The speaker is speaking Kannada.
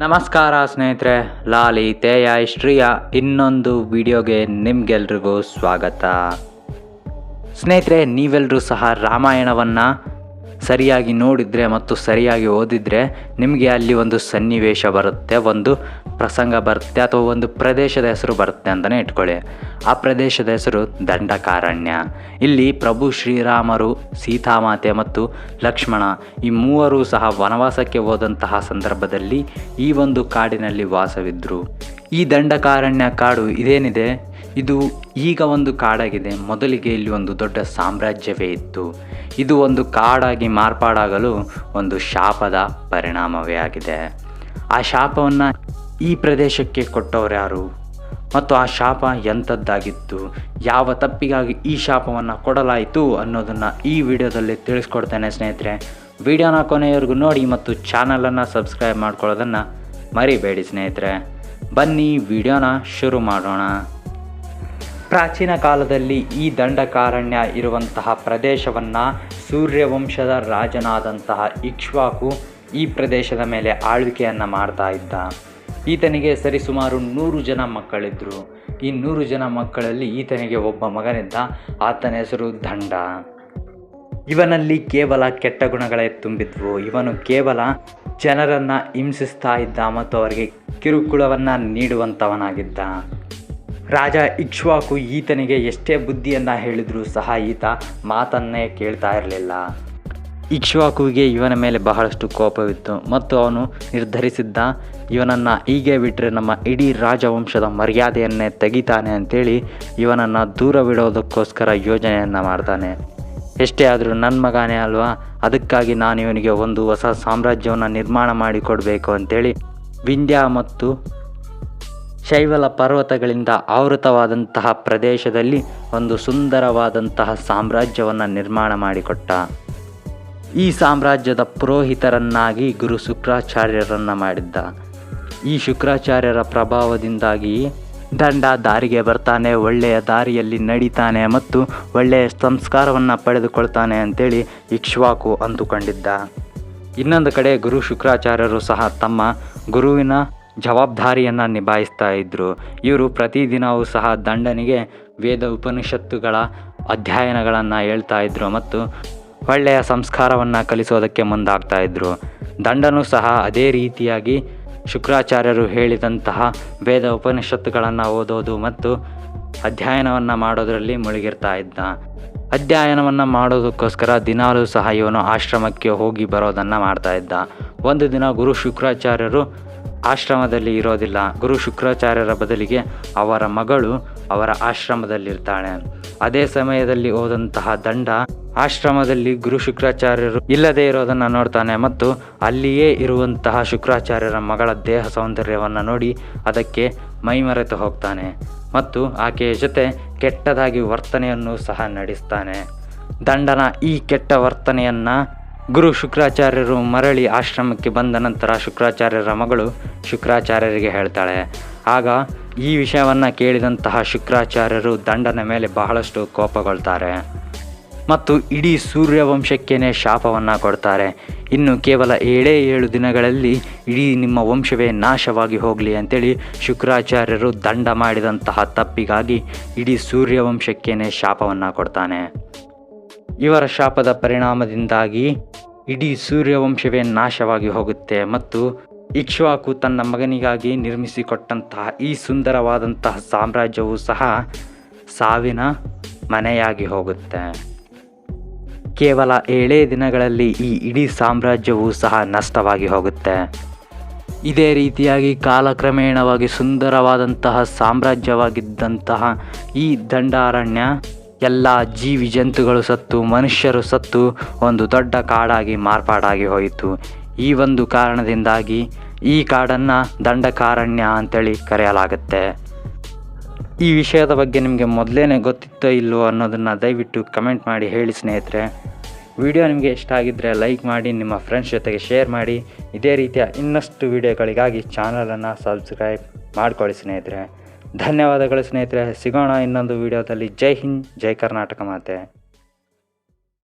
ನಮಸ್ಕಾರ ಸ್ನೇಹಿತರೆ, ಲಾಲಿ, ತೇಯ ಶ್ರೀಯ ಇನ್ನೊಂದು ವಿಡಿಯೋಗೆ ನಿಮ್ಗೆಲ್ರಿಗೂ ಸ್ವಾಗತ. ಸ್ನೇಹಿತರೆ ನೀವೆಲ್ಲರೂ ಸಹ ರಾಮಾಯಣವನ್ನು ಸರಿಯಾಗಿ ನೋಡಿದರೆ ಮತ್ತು ಸರಿಯಾಗಿ ಓದಿದರೆ ನಿಮಗೆ ಅಲ್ಲಿ ಒಂದು ಸನ್ನಿವೇಶ ಬರುತ್ತೆ, ಒಂದು ಪ್ರಸಂಗ ಬರುತ್ತೆ ಅಥವಾ ಒಂದು ಪ್ರದೇಶದ ಹೆಸರು ಬರುತ್ತೆ ಅಂತಲೇ ಇಟ್ಕೊಳ್ಳಿ. ಆ ಪ್ರದೇಶದ ಹೆಸರು ದಂಡಕಾರಣ್ಯ. ಇಲ್ಲಿ ಪ್ರಭು ಶ್ರೀರಾಮರು, ಸೀತಾಮಾತೆ ಮತ್ತು ಲಕ್ಷ್ಮಣ ಈ ಮೂವರು ಸಹ ವನವಾಸಕ್ಕೆ ಹೋದಂತಹ ಸಂದರ್ಭದಲ್ಲಿ ಈ ಒಂದು ಕಾಡಿನಲ್ಲಿ ವಾಸವಿದ್ದರು ಈ ದಂಡಕಾರಣ್ಯ ಕಾಡು ಇದೇನಿದೆ? ಇದು ಈಗ ಒಂದು ಕಾಡಾಗಿದೆ. ಮೊದಲಿಗೆ ಇಲ್ಲಿ ಒಂದು ದೊಡ್ಡ ಸಾಮ್ರಾಜ್ಯವೇ ಇತ್ತು. ಇದು ಒಂದು ಕಾಡಾಗಿ ಮಾರ್ಪಾಡಾಗಲು ಒಂದು ಶಾಪದ ಪರಿಣಾಮವೇ ಆಗಿದೆ. ಆ ಶಾಪವನ್ನು ಈ ಪ್ರದೇಶಕ್ಕೆ ಕೊಟ್ಟವರು ಯಾರು ಮತ್ತು ಆ ಶಾಪ ಎಂಥದ್ದಾಗಿತ್ತು? ಯಾವ ತಪ್ಪಿಗಾಗಿ ಈ ಶಾಪವನ್ನು ಕೊಡಲಾಯಿತು ಅನ್ನೋದನ್ನು ಈ ವಿಡಿಯೋದಲ್ಲಿ ತಿಳಿಸ್ಕೊಡ್ತೇನೆ ಸ್ನೇಹಿತರೆ. ವಿಡಿಯೋನ ಕೊನೆಯವರೆಗೂ ನೋಡಿ ಮತ್ತು ಚಾನಲನ್ನು ಸಬ್ಸ್ಕ್ರೈಬ್ ಮಾಡ್ಕೊಳ್ಳೋದನ್ನು ಮರಿಬೇಡಿ ಸ್ನೇಹಿತರೆ. ಬನ್ನಿ ವಿಡಿಯೋನ ಶುರು ಮಾಡೋಣ. ಪ್ರಾಚೀನ ಕಾಲದಲ್ಲಿ ಈ ದಂಡಕಾರಣ್ಯ ಇರುವಂತಹ ಪ್ರದೇಶವನ್ನು ಸೂರ್ಯವಂಶದ ರಾಜನಾದಂತಹ ಇಕ್ಷ್ವಾಕು ಈ ಪ್ರದೇಶದ ಮೇಲೆ ಆಳ್ವಿಕೆಯನ್ನು ಮಾಡ್ತಾ ಇದ್ದ. ಈತನಿಗೆ ಸರಿಸುಮಾರು ನೂರು ಜನ ಮಕ್ಕಳಿದ್ದರು ಈ ನೂರು ಜನ ಮಕ್ಕಳಲ್ಲಿ ಈತನಿಗೆ ಒಬ್ಬ ಮಗನಿದ್ದ. ಆತನ ಹೆಸರು ದಂಡ. ಇವನಲ್ಲಿ ಕೇವಲ ಕೆಟ್ಟ ಗುಣಗಳೇ ತುಂಬಿದ್ವು. ಇವನು ಕೇವಲ ಜನರನ್ನು ಹಿಂಸಿಸ್ತಾ ಇದ್ದ ಮತ್ತು ಅವರಿಗೆ ಕಿರುಕುಳವನ್ನು ನೀಡುವಂಥವನಾಗಿದ್ದ ರಾಜ ಇಕ್ಷ್ವಾಕು ಈತನಿಗೆ ಎಷ್ಟೇ ಬುದ್ಧಿಯನ್ನು ಹೇಳಿದರೂ ಸಹ ಈತ ಮಾತನ್ನೇ ಕೇಳ್ತಾ ಇರಲಿಲ್ಲ. ಇಕ್ಷ್ವಾಕುವಿಗೆ ಇವನ ಮೇಲೆ ಬಹಳಷ್ಟು ಕೋಪವಿತ್ತು ಮತ್ತು ಅವನು ನಿರ್ಧರಿಸಿದ್ದ ಇವನನ್ನು ಹೀಗೆ ಬಿಟ್ಟರೆ ನಮ್ಮ ಇಡೀ ರಾಜವಂಶದ ಮರ್ಯಾದೆಯನ್ನೇ ತೆಗಿತಾನೆ ಅಂತೇಳಿ ಇವನನ್ನು ದೂರವಿಡೋದಕ್ಕೋಸ್ಕರ ಯೋಜನೆಯನ್ನು ಮಾಡ್ತಾನೆ. ಎಷ್ಟೇ ಆದರೂ ನನ್ನ ಮಗನೇ ಅಲ್ವಾ? ಅದಕ್ಕಾಗಿ ನಾನು ಇವನಿಗೆ ಒಂದು ಹೊಸ ಸಾಮ್ರಾಜ್ಯವನ್ನು ನಿರ್ಮಾಣ ಮಾಡಿಕೊಡಬೇಕು ಅಂತೇಳಿ ವಿಂಧ್ಯ ಮತ್ತು ಶೈವಲ ಪರ್ವತಗಳಿಂದ ಆವೃತವಾದಂತಹ ಪ್ರದೇಶದಲ್ಲಿ ಒಂದು ಸುಂದರವಾದಂತಹ ಸಾಮ್ರಾಜ್ಯವನ್ನು ನಿರ್ಮಾಣ ಮಾಡಿಕೊಟ್ಟ. ಈ ಸಾಮ್ರಾಜ್ಯದ ಪುರೋಹಿತರನ್ನಾಗಿ ಗುರು ಶುಕ್ರಾಚಾರ್ಯರನ್ನು ಮಾಡಿದ್ದ. ಈ ಶುಕ್ರಾಚಾರ್ಯರ ಪ್ರಭಾವದಿಂದಾಗಿ ದಂಡ ದಾರಿಗೆ ಬರ್ತಾನೆ, ಒಳ್ಳೆಯ ದಾರಿಯಲ್ಲಿ ನಡೀತಾನೆ ಮತ್ತು ಒಳ್ಳೆಯ ಸಂಸ್ಕಾರವನ್ನು ಪಡೆದುಕೊಳ್ತಾನೆ ಅಂತೇಳಿ ಇಕ್ಷ್ವಾಕು ಅಂದುಕೊಂಡಿದ್ದ. ಇನ್ನೊಂದು ಕಡೆ ಗುರು ಶುಕ್ರಾಚಾರ್ಯರು ಸಹ ತಮ್ಮ ಗುರುವಿನ ಜವಾಬ್ದಾರಿಯನ್ನು ನಿಭಾಯಿಸ್ತಾ ಇದ್ದರು ಇವರು ಪ್ರತಿದಿನವೂ ಸಹ ದಂಡನಿಗೆ ವೇದ ಉಪನಿಷತ್ತುಗಳ ಅಧ್ಯಯನಗಳನ್ನು ಹೇಳ್ತಾ ಇದ್ದರು ಮತ್ತು ಒಳ್ಳೆಯ ಸಂಸ್ಕಾರವನ್ನು ಕಲಿಸೋದಕ್ಕೆ ಮುಂದಾಗ್ತಾ ಇದ್ದರು ದಂಡನು ಸಹ ಅದೇ ರೀತಿಯಾಗಿ ಶುಕ್ರಾಚಾರ್ಯರು ಹೇಳಿದಂತಹ ವೇದ ಉಪನಿಷತ್ತುಗಳನ್ನು ಓದೋದು ಮತ್ತು ಅಧ್ಯಯನವನ್ನು ಮಾಡೋದರಲ್ಲಿ ಮುಳುಗಿರ್ತಾ ಇದ್ದ. ಅಧ್ಯಯನವನ್ನು ಮಾಡೋದಕ್ಕೋಸ್ಕರ ದಿನಾಲೂ ಸಹ ಇವನು ಆಶ್ರಮಕ್ಕೆ ಹೋಗಿ ಬರೋದನ್ನು ಮಾಡ್ತಾ ಇದ್ದ. ಒಂದು ದಿನ ಗುರು ಶುಕ್ರಾಚಾರ್ಯರು ಆಶ್ರಮದಲ್ಲಿ ಇರೋದಿಲ್ಲ. ಗುರು ಶುಕ್ರಾಚಾರ್ಯರ ಬದಲಿಗೆ ಅವರ ಮಗಳು ಅವರ ಆಶ್ರಮದಲ್ಲಿರ್ತಾಳೆ. ಅದೇ ಸಮಯದಲ್ಲಿ ಹೋದಂತಹ ದಂಡ ಆಶ್ರಮದಲ್ಲಿ ಗುರು ಶುಕ್ರಾಚಾರ್ಯರು ಇಲ್ಲದೆ ಇರೋದನ್ನ ನೋಡ್ತಾನೆ ಮತ್ತು ಅಲ್ಲಿಯೇ ಇರುವಂತಹ ಶುಕ್ರಾಚಾರ್ಯರ ಮಗಳ ದೇಹ ಸೌಂದರ್ಯವನ್ನು ನೋಡಿ ಅದಕ್ಕೆ ಮೈಮರೆತು ಹೋಗ್ತಾನೆ ಮತ್ತು ಆಕೆಯ ಜೊತೆ ಕೆಟ್ಟದಾಗಿ ವರ್ತನೆಯನ್ನು ಸಹ ನಡೆಸ್ತಾನೆ. ದಂಡನ ಈ ಕೆಟ್ಟ ವರ್ತನೆಯನ್ನು ಗುರು ಶುಕ್ರಾಚಾರ್ಯರು ಮರಳಿ ಆಶ್ರಮಕ್ಕೆ ಬಂದ ನಂತರ ಶುಕ್ರಾಚಾರ್ಯರ ಮಗಳು ಶುಕ್ರಾಚಾರ್ಯರಿಗೆ ಹೇಳ್ತಾಳೆ ಆಗ ಈ ವಿಷಯವನ್ನು ಕೇಳಿದಂತಹ ಶುಕ್ರಾಚಾರ್ಯರು ದಂಡನ ಮೇಲೆ ಬಹಳಷ್ಟು ಕೋಪಗೊಳ್ತಾರೆ. ಮತ್ತು ಇಡೀ ಸೂರ್ಯವಂಶಕ್ಕೇನೆ ಶಾಪವನ್ನು ಕೊಡ್ತಾರೆ. ಇನ್ನು ಕೇವಲ ಏಳೇ ಏಳು ದಿನಗಳಲ್ಲಿ ಇಡೀ ನಿಮ್ಮ ವಂಶವೇ ನಾಶವಾಗಿ ಹೋಗಲಿ ಅಂತೇಳಿ ಶುಕ್ರಾಚಾರ್ಯರು ದಂಡ ಮಾಡಿದಂತಹ ತಪ್ಪಿಗಾಗಿ ಇಡೀ ಸೂರ್ಯವಂಶಕ್ಕೇನೆ ಶಾಪವನ್ನು ಕೊಡ್ತಾನೆ. ಇವರ ಶಾಪದ ಪರಿಣಾಮದಿಂದಾಗಿ ಇಡೀ ಸೂರ್ಯವಂಶವೇ ನಾಶವಾಗಿ ಹೋಗುತ್ತೆ ಮತ್ತು ಇಕ್ಷ್ವಾಕು ತನ್ನ ಮಗನಿಗಾಗಿ ನಿರ್ಮಿಸಿಕೊಟ್ಟಂತಹ ಈ ಸುಂದರವಾದಂತಹ ಸಾಮ್ರಾಜ್ಯವು ಸಹ ಸಾವಿನ ಮನೆಯಾಗಿ ಹೋಗುತ್ತೆ. ಕೇವಲ ಏಳೇ ದಿನಗಳಲ್ಲಿ ಈ ಇಡೀ ಸಾಮ್ರಾಜ್ಯವು ಸಹ ನಷ್ಟವಾಗಿ ಹೋಗುತ್ತೆ. ಇದೇ ರೀತಿಯಾಗಿ ಕಾಲಕ್ರಮೇಣವಾಗಿ ಸುಂದರವಾದಂತಹ ಸಾಮ್ರಾಜ್ಯವಾಗಿದ್ದಂತಹ ಈ ದಂಡಾರಣ್ಯ ಎಲ್ಲ ಜೀವಿ ಜಂತುಗಳು ಸತ್ತು, ಮನುಷ್ಯರು ಸತ್ತು ಒಂದು ದೊಡ್ಡ ಕಾಡಾಗಿ ಮಾರ್ಪಾಡಾಗಿ ಹೋಯಿತು. ಈ ಒಂದು ಕಾರಣದಿಂದಾಗಿ ಈ ಕಾಡನ್ನು ದಂಡಕಾರಣ್ಯ ಅಂತೇಳಿ ಕರೆಯಲಾಗುತ್ತೆ. ಈ ವಿಷಯದ ಬಗ್ಗೆ ನಿಮಗೆ ಮೊದಲೇ ಗೊತ್ತಿತ್ತೋ ಇಲ್ಲವೋ ಅನ್ನೋದನ್ನು ದಯವಿಟ್ಟು ಕಮೆಂಟ್ ಮಾಡಿ ಹೇಳಿ ಸ್ನೇಹಿತರೆ. ವಿಡಿಯೋ ನಿಮಗೆ ಇಷ್ಟ ಆಗಿದ್ದರೆ ಲೈಕ್ ಮಾಡಿ, ನಿಮ್ಮ ಫ್ರೆಂಡ್ಸ್ ಜೊತೆಗೆ ಶೇರ್ ಮಾಡಿ. ಇದೇ ರೀತಿಯ ಇನ್ನಷ್ಟು ವಿಡಿಯೋಗಳಿಗಾಗಿ ಚಾನಲನ್ನು ಸಬ್ಸ್ಕ್ರೈಬ್ ಮಾಡ್ಕೊಳ್ಳಿ ಸ್ನೇಹಿತರೆ. ಧನ್ಯವಾದಗಳು ಸ್ನೇಹಿತರೆ. ಸಿಗೋಣ ಇನ್ನೊಂದು ವಿಡಿಯೋದಲ್ಲಿ. ಜೈ ಹಿಂದ್, ಜೈ ಕರ್ನಾಟಕ ಮಾತೆ.